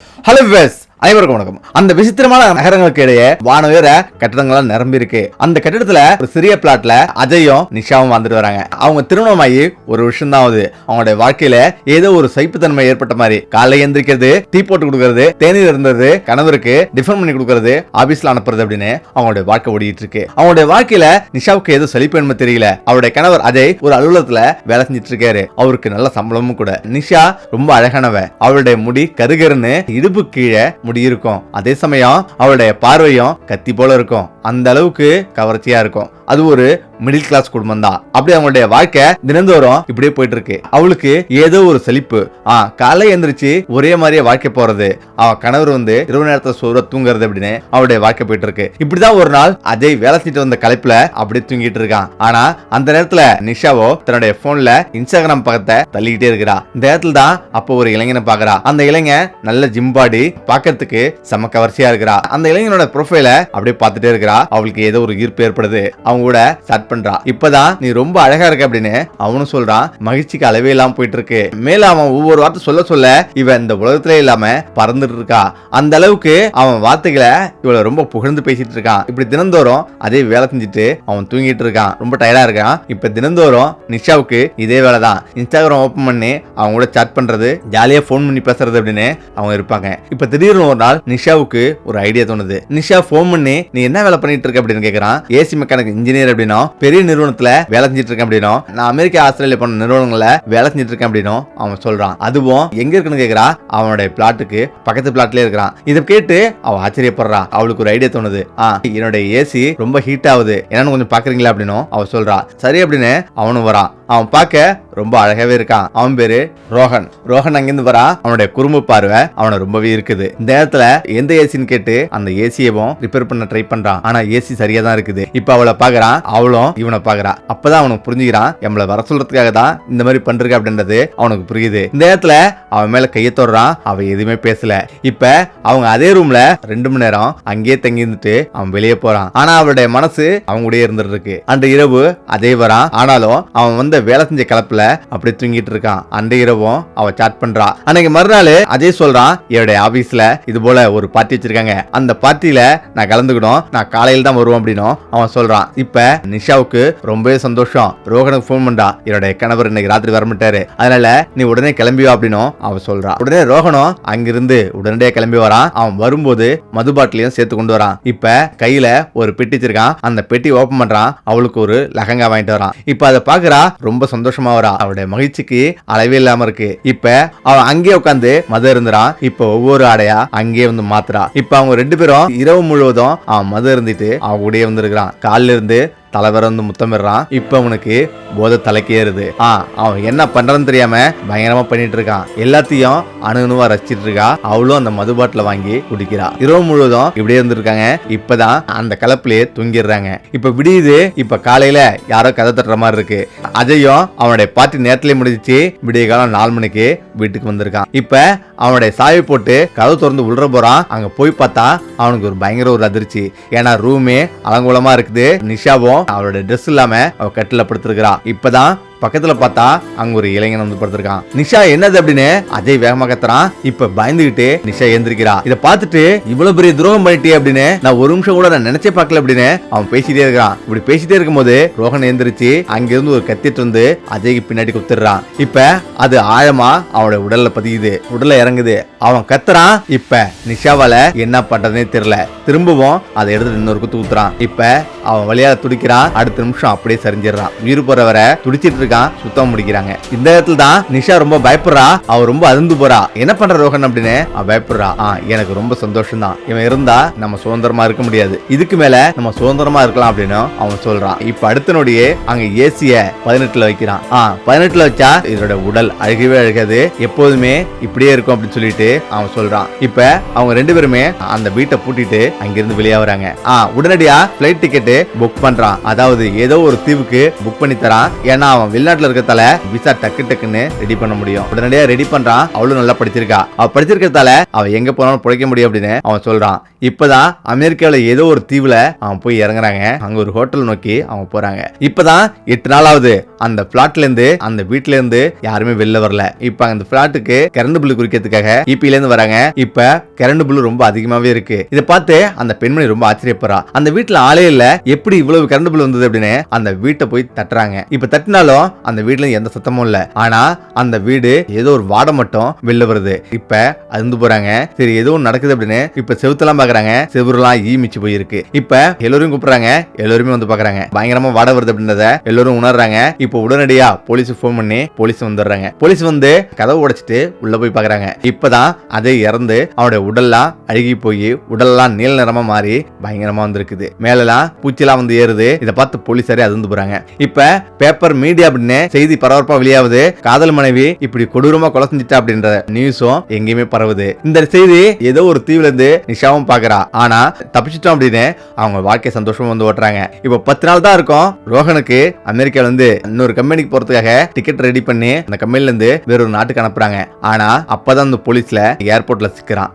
Hello viewers, அனைவருக்கும் வணக்கம். அந்த விசித்திரமான நகரங்களுக்கு இடையே வானுயர கட்டிடங்கள்லாம் நிரம்பி இருக்கு அந்த கட்டிடத்துல ஒரு சிறிய பிளாட்ல அஜயும் நிஷாவும் வந்துட்டு வராங்க. அவங்க திருமணமாகி ஒரு விஷயம் தான் ஆகுது அவங்களுடைய வாழ்க்கையில ஏதோ ஒரு சைப்புத்தன்மை ஏற்பட்ட மாதிரி. காலை எந்திரிக்கிறது டீ போட்டு கொடுக்கறது தேநீர் இருந்தது கணவருக்கு டிஃபன் பண்ணி கொடுக்கறது ஆபீஸ்ல அனுப்புறது அப்படின்னு அவங்களுடைய வாழ்க்கை ஓடிட்டு இருக்கு. அவங்களுடைய வாழ்க்கையில நிஷாவுக்கு ஏதோ செழிப்பெண்மை தெரியல. அவருடைய கணவர் அஜய் ஒரு அலுவலகத்துல வேலை செஞ்சிட்டு இருக்காரு. அவருக்கு நல்ல சம்பளமும் கூட. நிஷா ரொம்ப அழகானவ. அவருடைய முடி கருகருன்னு இடுப்பு கீழே முடி இருக்கும் அதே சமயம் அவளுடைய பார்வையும் கத்தி போல இருக்கும். அந்த அளவுக்கு கவர்ச்சியா இருக்கும். அது ஒரு மிடில் கிளாஸ் குடும்பம் தான் அப்படி அவங்களுடைய வாழ்க்கை தினந்தோறும் இப்படியே போயிட்டு இருக்கு அவளுக்கு ஏதோ ஒரு செழிப்பு. ஆ காலை எந்திரிச்சு ஒரே மாதிரியே வாழ்க்கை போறது. அவ கணவர் வந்து இரவு நேரத்தில் சோற தூங்குறது அப்படின்னு அவளுடைய வாழ்க்கை போயிட்டு இருக்கு இப்படிதான் ஒரு நாள் அஜய் வேலை செஞ்சுட்டு வந்த கலைப்புல அப்படியே தூங்கிட்டு இருக்கான். ஆனா அந்த நேரத்துல நிஷாவோ தன்னுடைய போன்ல இன்ஸ்டாகிராம் பக்கத்தை தள்ளிக்கிட்டே இருக்கிறா. இந்த நேரத்துல தான் அப்போ ஒரு இளைஞனை பாக்குறா. அந்த இளைஞன் நல்ல ஜிம் பாடி பாக்கிறதுக்கு செம கவர்ச்சியா இருக்கிறா. அந்த இளைஞனோட ப்ரொஃபைல அப்படியே பார்த்துட்டே இருக்கிறா. அவளுக்கு ஏதோ ஒரு ஈர்ப்பு ஏற்படுது. அவங்க கூட ஸ்டார்ட் பண்றான் இப்பதான் நீ ரொம்ப அழகா இருக்க அப்படின்னு அவனும் சொல்றான். மகிழ்ச்சிக்கு அளவே இல்லாம போயிட்டு இருக்கு மேல அவன் ஒவ்வொரு வார்த்தை சொல்ல சொல்ல இவன் இந்த உலகத்துல இல்லாம பறந்துட்டு இருக்கா. அந்த அளவுக்கு அவன் வார்த்தைகளை இவளை ரொம்ப புகழ்ந்து பேசிட்டு இருக்கான். இப்படி தினந்தோறும் அதே வேலை செஞ்சுட்டு அவன் தூங்கிட்டு இருக்கான். ரொம்ப டயர்டா இருக்கான். இப்ப தினந்தோறும் நிஷாவுக்கு இதே வேலை தான். இன்ஸ்டாகிராம் ஓபன் பண்ணி அவங்க கூட சாட் பண்றது ஜாலியா ஃபோன் பண்ணி பேசுறது அப்படின்னு அவங்க இருப்பாங்க. இப்ப திடீர்னு ஒரு நாள் நிஷாவுக்கு ஒரு ஐடியா தோணுது. நிஷா ஃபோன் பண்ணி நீ என்ன வேலை பண்ணிட்டு இருக்க? அப்படின்னு கேக்குறான். ஏசி மெக்கானிக் இன்ஜினியர் அப்படின்னா பெரிய நிறுவனத்துல வேலை செஞ்சுட்டு இருக்கேன் அப்படின்னா நான் அமெரிக்கா ஆஸ்திரேலியா போன நிறுவனங்கள வேலை செஞ்சுட்டு இருக்கேன் அப்படின்னும் அவன் சொல்றான். அதுவும் எங்க இருக்குன்னு கேக்குறா? அவனுடைய பிளாட்டுக்கு பக்கத்து பிளாட்லயே இருக்கிறான். இதை கேட்டு அவ ஆச்சரியப்படுறா. அவளுக்கு ஒரு ஐடியா தோணுது. ஆ என்னுடைய ஏசி ரொம்ப ஹீட் ஆகுது. என்னன்னு கொஞ்சம் பாக்குறீங்களா அப்படின்னும் அவ சொல்றா. சரி அப்படின்னு அவனும் வரான் அவன் பார்க்க ரொம்ப அழகாவே இருக்கான். அவன் பேரு ரோஹன். ரோஹன் அங்கிருந்து வரா. அவனுடைய குறும்பு பார்வை அவனை ரொம்பவே இருக்குது. இந்த நேரத்துல எந்த ஏசின்னு கேட்டு அந்த ஏசியவும் ரிப்பேர் பண்ண ட்ரை பண்றான். ஆனா ஏசி சரியா தான் இருக்குது. இப்ப அவளை பாக்குறான் அவளும் இவனை பாக்குறா. அப்பதான் அவனுக்கு புரிஞ்சுக்கிறான் நம்மள வர சொல்றதுக்காக தான் இந்த மாதிரி பண்றீங்க அப்படின்றது அவனுக்கு புரியுது. இந்த நேரத்துல அவன் மேல கையை தொடறான் அவ எதுவுமே பேசல. இப்ப அவங்க அதே ரூம்ல ரெண்டு மணி நேரம் அங்கேயே தங்கி இருந்துட்டு அவன் வெளியே போறான். ஆனா அவளுடைய மனசு அவங்க கூடயே இருந்துட்டு இருக்கு. அன்று இரவு அதே வரான். ஆனாலும் அவன் வந்து வேலை செஞ்ச கலப்புல அப்படி தூங்கிட்டு இருக்கான். அந்த இரவும் அவ சாட் பண்றா. அன்னைக்கு மறுநாள் அஜய் சொல்றான் என்னுடைய ஆபீஸ்ல இது போல ஒரு பார்ட்டி வச்சிருக்காங்க. அந்த பார்ட்டியில நான் கலந்துக்கணும் நான் காலையில் தான் வருவோம் அப்படின்னும் அவன் சொல்றான். இப்ப நிஷாவுக்கு ரொம்பவே சந்தோஷம். ரோகனுக்கு ஃபோன் பண்றா. என்னுடைய கணவர் இன்னைக்கு ராத்திரி வரமாட்டாரு. அதனால நீ உடனே கிளம்பி வா அப்படின்னும் அவன் சொல்றான் உடனே ரோகனும் அங்கிருந்து உடனடியா கிளம்பி வரான். அவன் வரும்போது மது பாட்டிலையும் சேர்த்து கொண்டு வரான். இப்ப கையில ஒரு பெட்டி வச்சிருக்கான். அந்த பெட்டி ஓபன் பண்றான். அவளுக்கு ஒரு லகங்கா வாங்கிட்டு வரான். இப்ப அதை பாக்குறா ரொம்ப சந்தோஷமா வரா. அவளுடைய மகிழ்ச்சிக்கு அளவே இல்லாம இருக்கு. இப்ப அவன் அங்கேயே உட்காந்து மது இருந்துறான் இப்ப ஒவ்வொரு ஆடையா அங்கேயே வந்து மாத்துறா. இப்ப அவங்க ரெண்டு பேரும் இரவு முழுவதும் அவன் மது இருந்துட்டு அவன் கூடயே வந்திருக்கிறான். காலில் இருந்து 근데 தலைவர் வந்து முத்தமிடுறான். இப்ப அவனுக்கு போதை தலைக்கேறுது. ஆ அவன் என்ன பண்றன்னு தெரியாம பயங்கரமா பண்ணிட்டு இருக்கான் எல்லாத்தையும் அணுகுணுவா ரசிச்சிட்டு இருக்கா அவளும் அந்த மது பாட்டில வாங்கி குடிக்கிறா. இரவு முழுவதும் இப்படியே இருந்திருக்காங்க. இப்பதான் அந்த கலப்புலயே தூங்கிடுறாங்க. இப்ப விடியுது. இப்ப காலையில யாரோ கதை தட்டுற மாதிரி இருக்கு. அஜயும் அவனுடைய பார்ட்டி நேரத்துல முடிஞ்சிச்சு. விடிய காலம் நாலு மணிக்கு வீட்டுக்கு வந்திருக்கான். இப்ப அவனுடைய சாவி போட்டு கதவு திறந்து உள்ள போறான். அங்க போய் பார்த்தா அவனுக்கு ஒரு பயங்கர ஒரு அதிர்ச்சி. ஏன்னா ரூமே அலங்கோலமா இருக்குது. நிஷாவும் அவளோட ட்ரெஸ் இல்லாம அவ கட்டில படுத்திருக்கிறா. இப்பதான் பக்கத்துல பார்த்தா அங்க ஒரு இளைஞன் வந்து படுத்திருக்கான். நிஷா என்னது அப்படின்னு? அஜய் வேகமா கத்துறான். இப்ப பயந்துகிட்டு நிஷா எந்திரிக்கிறா. இத பார்த்துட்டு இவ்வளவு பெரிய துரோகம் பண்ணிட்டே அப்படின்னு நான் ஒரு நிமிஷம் கூட நான் நினைச்சே பார்க்கல அப்படின்னு அவன் பேசிட்டே இருக்கான் இப்படி பேசிட்டே இருக்கும்போது ரோஹன் எந்திரிச்சு அங்கிருந்து ஒரு கத்திட்டு வந்து அஜய்க்கு பின்னாடி குத்துறான். இப்ப அது ஆழமா அவனோட உடல்ல பதியுது. உடல்ல இறங்குது. அவன் கத்துறான். இப்ப நிஷாவால என்ன பண்றதுனே தெரியல. திரும்பவும் அதை எடுத்து இன்னொரு குத்து குத்துறான். இப்ப அவன் வழியால துடிக்கிறான். அடுத்த நிமிஷம் அப்படியே சரிஞ்சிடுறான். உயிர் போறவரை துடிச்சிட்டு இருக்கான் சுத்தம் முடிக்கிறாங்க. இந்த இடத்துல தான் நிஷா ரொம்ப பயப்படுறா. அவ ரொம்ப அதிர்ந்து போறா. என்ன பண்ற ரோஹன் அப்படின்னு? அவ பயப்படுறா. ஆ எனக்கு ரொம்ப சந்தோஷம் தான் இவன் இருந்தா நம்ம சுதந்திரமா இருக்க முடியாது. இதுக்கு மேல நம்ம சுதந்திரமா இருக்கலாம் அப்படின்னு அவன் சொல்றான். இப்ப அடுத்த நொடியே அங்க ஏசிய பதினெட்டுல வைக்கிறான். ஆ பதினெட்டுல வச்சா இதோட உடல் அழகவே அழுகாது. எப்போதுமே இப்படியே இருக்கும் அப்படின்னு சொல்லிட்டு அவன் சொல்றான். இப்ப அவங்க ரெண்டு பேருமே அந்த வீட்டை பூட்டிட்டு அங்கிருந்து வெளியே வராங்க ஆ உடனடியா பிளைட் டிக்கெட் புக் பண்றான். அதாவது ஏதோ ஒரு தீவுக்கு புக் பண்ணி தரான். ஏன்னா அவன் வெளிநாட்டுல இருக்கிறதால விசா டக்கு டக்குன்னு ரெடி பண்ண முடியும். உடனடியா ரெடி பண்றான். அவளும் நல்லா படிச்சிருக்கா. அவ படிச்சிருக்கிறதால அவ எங்க போனாலும் பிழைக்க முடியும் அப்படின்னு அவன் சொல்றான். இப்பதான் அமெரிக்காவில் ஏதோ ஒரு தீவுல அவன் போய் இறங்குறாங்க. அங்க ஒரு ஹோட்டல் நோக்கி அவங்க போறாங்க. இப்பதான் எட்டு நாளாவது அந்த பிளாட்ல இருந்து அந்த வீட்ல இருந்து யாருமே வெளில வரல. இப்ப அந்த பிளாட்டுக்கு கரண்ட் பில்லு குறிக்கிறதுக்காக இபில இருந்து வராங்க. இப்ப கரண்ட் பில்லு ரொம்ப அதிகமாவே இருக்கு. இதை பார்த்து அந்த பெண்மணி ரொம்ப ஆச்சரியப்படுறா. அந்த வீட்டுல ஆளே இல்ல. எப்படி இவ்வளவு கரண்ட் பில் வந்தது அப்படின்னு அந்த வீட்டை போய் தட்டுறாங்க. இப்ப தட்டினாலும் அந்த வீட்ல எந்த சத்தமும் இல்ல. ஆனா அந்த வீடு ஏதோ ஒரு வாடை மட்டும் வெளில வருது. இப்ப அருந்து போறாங்க. சரி ஏதோ நடக்குது அப்படின்னு இப்ப செவுத்தெல்லாம் பாக்குறாங்க. செவுரெல்லாம் ஈ மிச்சு போயிருக்கு. இப்ப எல்லோரும் கூப்பிடுறாங்க. எல்லோருமே வந்து பாக்குறாங்க. பயங்கரமா வாடை வருது அப்படின்றத எல்லோரும் உணர்றாங்க. இப்போ உடனடியா போலீஸ் ஃபோன் பண்ணி போலீஸ் வந்துடுறாங்க. போலீஸ் வந்து கதவை உடைச்சிட்டு உள்ள போய் பாக்குறாங்க. இப்பதான் அதை இறந்து அவனுடைய உடல்லாம் அழுகி போய் உடல்லாம் நீல நிறமா மாறி பயங்கரமா வந்திருக்குது. மேலெல்லாம் பூச்சிலாம் வந்து ஏறுது. இதை பார்த்து போலீஸாரே அதிர்ந்து போறாங்க. இப்ப பேப்பர் மீடியா அப்படின்னு செய்தி பரபரப்பா வெளியாவது காதல் மனைவி இப்படி கொடூரமா கொலை செஞ்சுட்டா அப்படின்ற நியூஸும் எங்கேயுமே பரவுது. இந்த செய்தி ஏதோ ஒரு தீவுல இருந்து நிஷாவும் பாக்குறா ஆனா தப்பிச்சிட்டோம் அப்படின்னு அவங்க வாழ்க்கை சந்தோஷமா வந்து ஓட்டுறாங்க. இப்போ பத்து நாள் தான் இருக்கும். ரோஹனுக்கு அமெரிக்கால இருந்து இன்னொரு கம்பெனிக்கு போறதுக்காக டிக்கெட் ரெடி பண்ணி அந்த கம்பெனில இருந்து வேற ஒரு நாட்டுக்கு அனுப்புறாங்க. ஆனா அப்பதான் அந்த போலீஸ்ல ஏர்போர்ட்ல சிக்கிறான்.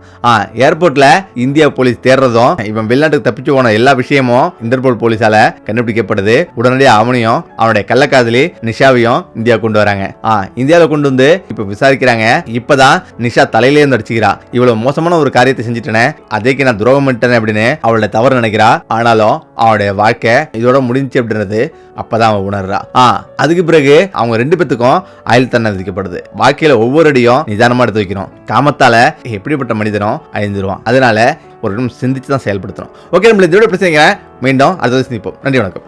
ஏர்போர்ட்ல இந்தியா போலீஸ் தேடுறதும் இவன் வெளிநாட்டுக்கு தப்பிச்சு போன எல்லா விஷயமும் இன்டர்போல் போலீஸால கண்டுபிடிக்கப்படுது. உடனடியாக அவனையும் அவனுடைய கள்ளக்காதலி நிஷாவையும் இந்தியா கொண்டு வராங்க. ஆ இந்தியாவில் கொண்டு வந்து இப்போ விசாரிக்கிறாங்க. இப்பதான் நிஷா தலையிலே நடிச்சுக்கிறா அடிச்சுக்கிறா. இவ்வளவு மோசமான ஒரு காரியத்தை செஞ்சுட்டேனே. அதேக்கு நான் துரோகம் பண்ணிட்டேன் அப்படின்னு அவளோட தவறு நினைக்கிறா. ஆனாலும் அவளுடைய வாழ்க்கை இதோட முடிஞ்சு அப்படின்றது அப்பதான் அவன் உணர்றா. ஆ அதுக்கு பிறகு அவங்க ரெண்டு பேத்துக்கும் அயல் தண்டனை விதிக்கப்படுது. வாழ்க்கையில ஒவ்வொரு அடியும் நிதானமா எடுத்து வைக்கணும். காமத்தால எப்படிப்பட்ட மனிதனும் அழிந்துருவான். அதனால ஒரு நிமிஷம் சிந்திச்சு தான் செயல்படுத்தணும். ஓகே நம்மள இதோட பிரச்சனைங்க மீண்டும் அடுத்தது சிந்திப்போம். நன்றி வணக்கம்.